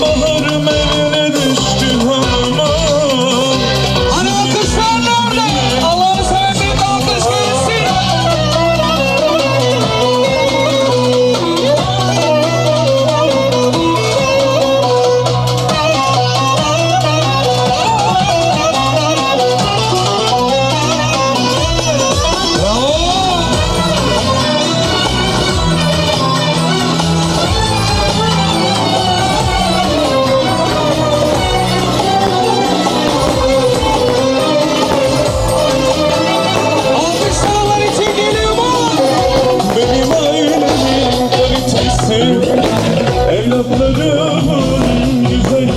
Baharım eline düştü. Uzaklarımın güzel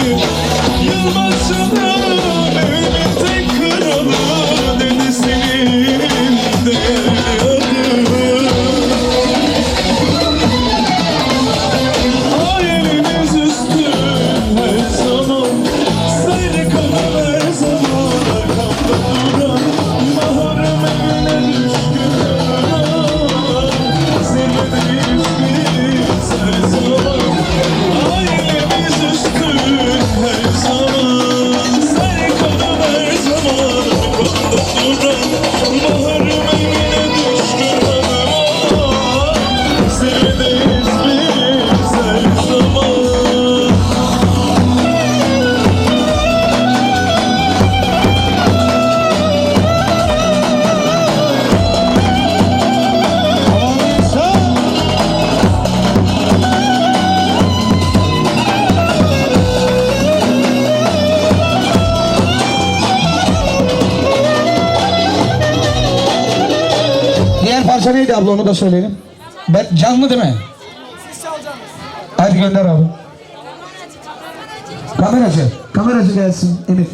You must have known. Parça neydi abla onu da söyleyelim. Ben, canlı değil mi? Hadi gönder abi. Kameracı. Kameracı gelsin Elif.